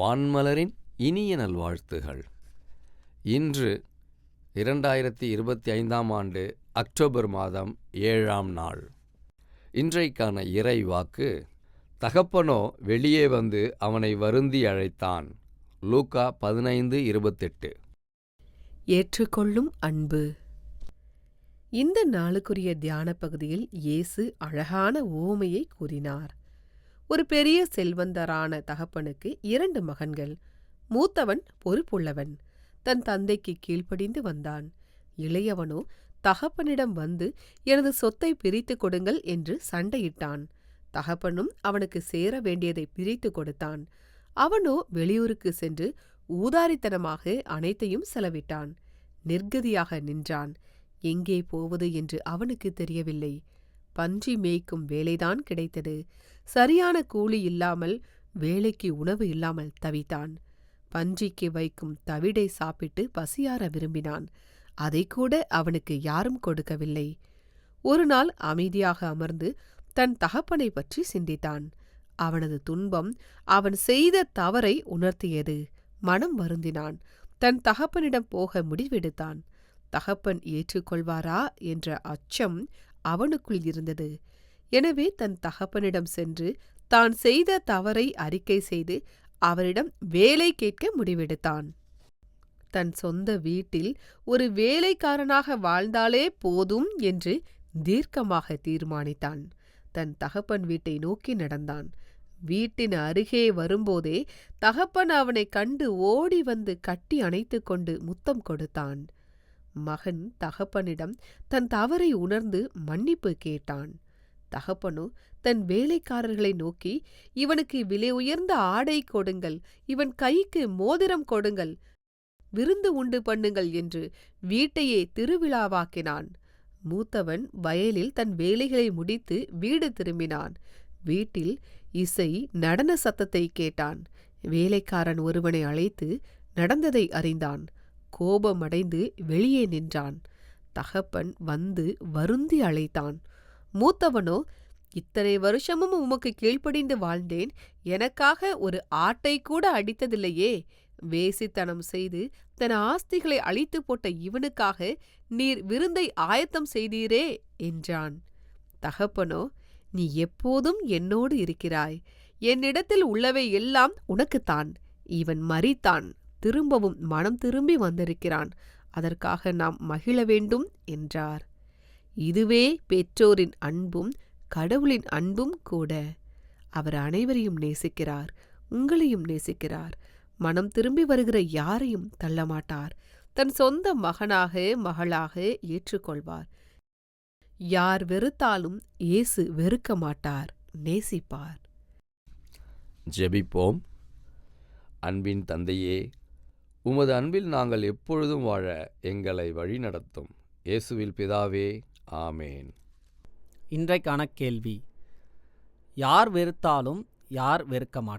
வான்மலரின் இனிய நல்வாழ்த்துகள். இன்று இரண்டாயிரத்தி இருபத்தி ஐந்தாம் ஆண்டு அக்டோபர் மாதம் ஏழாம் நாள். இன்றைக்கான இறை வாக்கு தகப்பனோ வெளியே வந்து அவனை வருந்தி அழைத்தான். லூக்கா பதினைந்து இருபத்தெட்டு. ஏற்றுக்கொள்ளும் அன்பு. இந்த நாளுக்குரிய தியான பகுதியில் இயேசு அழகான ஓமையை கூறினார். ஒரு பெரிய செல்வந்தரான தகப்பனுக்கு இரண்டு மகன்கள். மூத்தவன் பொறுப்புள்ளவன். தன் தந்தைக்கு கீழ்ப்படிந்து வந்தான். இளையவனோ தகப்பனிடம் வந்து எனது சொத்தை பிரித்துக் கொடுங்கள் என்று சண்டையிட்டான். தகப்பனும் அவனுக்கு சேர வேண்டியதை பிரித்துக் கொடுத்தான். அவனோ வெளியூருக்கு சென்று ஊதாரித்தனமாக அனைத்தையும் செலவிட்டான். நிர்கதியாக நின்றான். எங்கே போவது என்று அவனுக்கு தெரியவில்லை. பன்றி மேய்க்கும் வேலைதான் கிடைத்தது. சரியான கூலி இல்லாமல் வேலைக்கு உணவு இல்லாமல் தவித்தான். பன்றிக்கு வைக்கும் தவிடை சாப்பிட்டு பசியார விரும்பினான். அதை கூட அவனுக்கு யாரும் கொடுக்கவில்லை. ஒரு நாள் அமைதியாக அமர்ந்து தன் தகப்பனை பற்றி சிந்தித்தான். அவனது துன்பம் அவன் செய்த தவறை உணர்த்தியது. மனம் வருந்தினான். தன் தகப்பனிடம் போக முடிவெடுத்தான். தகப்பன் ஏற்றுக்கொள்வாரா என்ற அச்சம் அவனுக்குள் இருந்தது. எனவே தன் தகப்பனிடம் சென்று தான் செய்த தவறை அறிக்கை செய்து அவரிடம் வேலை கேட்க முடிவெடுத்தான். தன் சொந்த வீட்டில் ஒரு வேலைக்காரனாக வாழ்ந்தாலே போதும் என்று தீர்க்கமாக தீர்மானித்தான். தன் தகப்பன் வீட்டை நோக்கி நடந்தான். வீட்டின் அருகே வரும்போதே தகப்பன் அவனை கண்டு ஓடி வந்து கட்டி அணைத்துக் கொண்டு முத்தம் கொடுத்தான். மகன் தகப்பனிடம் தன் தவறை உணர்ந்து மன்னிப்பு கேட்டான். தகப்பனோ தன் வேலைக்காரர்களை நோக்கி இவனுக்கு விலை உயர்ந்த ஆடை கொடுங்கள் இவன் கைக்கு மோதிரம் கொடுங்கள் விருந்து உண்டு பண்ணுங்கள் என்று வீட்டையே திருவிழாவாக்கினான். மூத்தவன் வயலில் தன் வேலைகளை முடித்து வீடு திரும்பினான். வீட்டில் இசை நடன சத்தத்தை கேட்டான். வேலைக்காரன் ஒருவனை அழைத்து நடந்ததை அறிந்தான். கோபமடைந்து வெளியே நின்றான். தகப்பன் வந்து வருந்தி அழைத்தான். மூத்தவனோ இத்தனை வருஷமும் உமக்கு கீழ்ப்படிந்து வாழ்ந்தேன் எனக்காக ஒரு ஆட்டை கூட அடித்ததில்லையே. வேசித்தனம் செய்து தன் ஆஸ்திகளை அழித்து போட்ட இவனுக்காக நீர் விருந்தை ஆயத்தம் செய்தீரே என்றான். தகப்பனோ நீ எப்போதும் என்னோடு இருக்கிறாய். என்னிடத்தில் உள்ளவை எல்லாம் உனக்குத்தான் இவன் மறித்தான் திரும்பவும் மனம் திரும்பி வந்திருக்கிறான். அதற்காக நாம் மகிழ வேண்டும் என்றார். இதுவே பெற்றோரின் அன்பும் கடவுளின் அன்பும் கூட. அவர் அனைவரையும் நேசிக்கிறார் உங்களையும் நேசிக்கிறார். மனம் திரும்பி வருகிற யாரையும் தள்ளமாட்டார். தன் சொந்த மகனாக மகளாக ஏற்றுக்கொள்வார். யார் வெறுத்தாலும் இயேசு வெறுக்க மாட்டார் நேசிப்பார். ஜெபிப்போம். அன்பின் தந்தையே உமது அன்பில் நாங்கள் எப்பொழுதும் வாழ எங்களை வழிநடத்தும். இயேசுவில் பிதாவே ஆமேன். இன்றைக்கான கேள்வி யார் வெறுத்தாலும் யார் வெறுக்க மாட்டார்?